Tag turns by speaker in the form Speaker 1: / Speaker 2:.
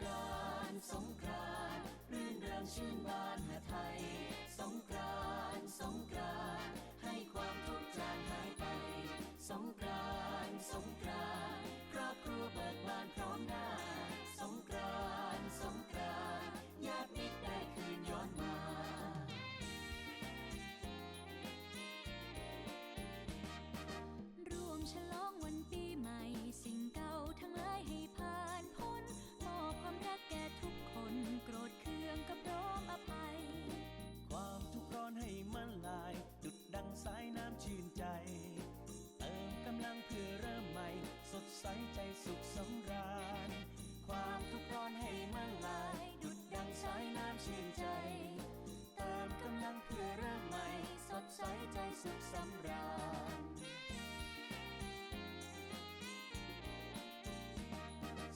Speaker 1: กรานสงกรานต์รื่นเริงชื่นบานหาไทย
Speaker 2: sức sống